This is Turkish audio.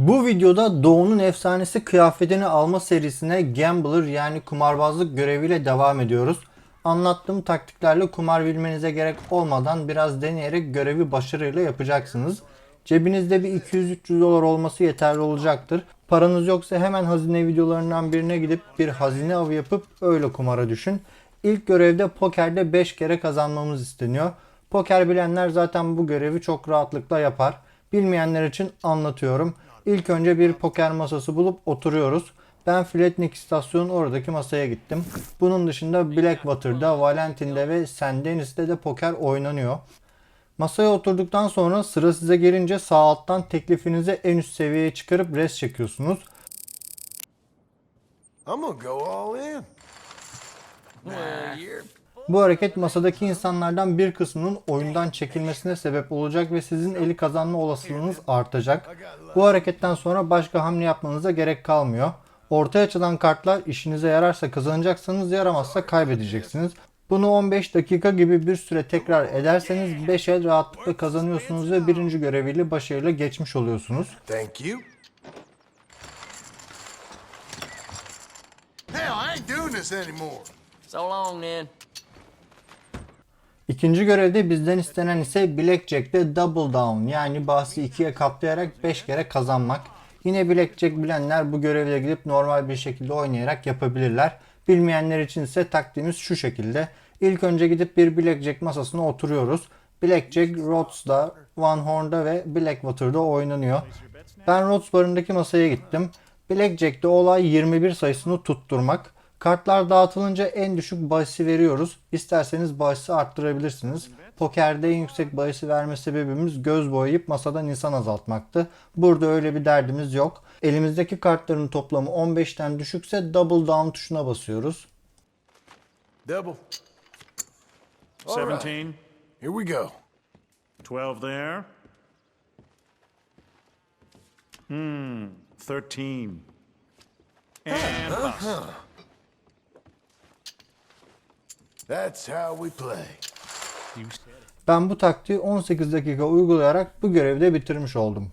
Bu videoda Doğu'nun efsanesi kıyafetini alma serisine Gambler yani kumarbazlık göreviyle devam ediyoruz. Anlattığım taktiklerle kumar bilmenize gerek olmadan biraz deneyerek görevi başarıyla yapacaksınız. Cebinizde bir 200-300 dolar olması yeterli olacaktır. Paranız yoksa hemen hazine videolarından birine gidip bir hazine avı yapıp öyle kumara düşün. İlk görevde pokerde 5 kere kazanmamız isteniyor. Poker bilenler zaten bu görevi çok rahatlıkla yapar. Bilmeyenler için anlatıyorum. İlk önce bir poker masası bulup oturuyoruz. Ben Flatnik istasyonun oradaki masaya gittim. Bunun dışında Blackwater'da, Valentin'de ve St. Denis'te de poker oynanıyor. Masaya oturduktan sonra sıra size gelince sağ alttan teklifinizi en üst seviyeye çıkarıp res çekiyorsunuz. I'm gonna go all in. Bu hareket masadaki insanlardan bir kısmının oyundan çekilmesine sebep olacak ve sizin eli kazanma olasılığınız artacak. Bu hareketten sonra başka hamle yapmanıza gerek kalmıyor. Ortaya açılan kartlar işinize yararsa kazanacaksınız, yaramazsa kaybedeceksiniz. Bunu 15 dakika gibi bir süre tekrar ederseniz 5 el rahatlıkla kazanıyorsunuz ve birinci göreviyle başarıyla geçmiş oluyorsunuz. Thank you. Hell, I ain't doing this anymore. So long then. İkinci görevde bizden istenen ise Blackjack'te double down yani bahsi ikiye katlayarak 5 kere kazanmak. Yine Blackjack bilenler bu görevle gidip normal bir şekilde oynayarak yapabilirler. Bilmeyenler için ise taktiğimiz şu şekilde. İlk önce gidip bir Blackjack masasına oturuyoruz. Blackjack Rhodes'da, One Horn'da ve Blackwater'da oynanıyor. Ben Rhodes barındaki masaya gittim. Blackjack'te olay 21 sayısını tutturmak. Kartlar dağıtılınca en düşük bahisi veriyoruz. İsterseniz bahisi arttırabilirsiniz. Pokerde en yüksek bahisi verme sebebimiz göz boyayıp masadan insan azaltmaktı. Burada öyle bir derdimiz yok. Elimizdeki kartların toplamı 15'ten düşükse double down tuşuna basıyoruz. Double. All right. 17, Here we go. 12 there. Hmm, 13. And bust. That's how we play. Ben bu taktiği 18 dakika uygulayarak bu görevi de bitirmiş oldum.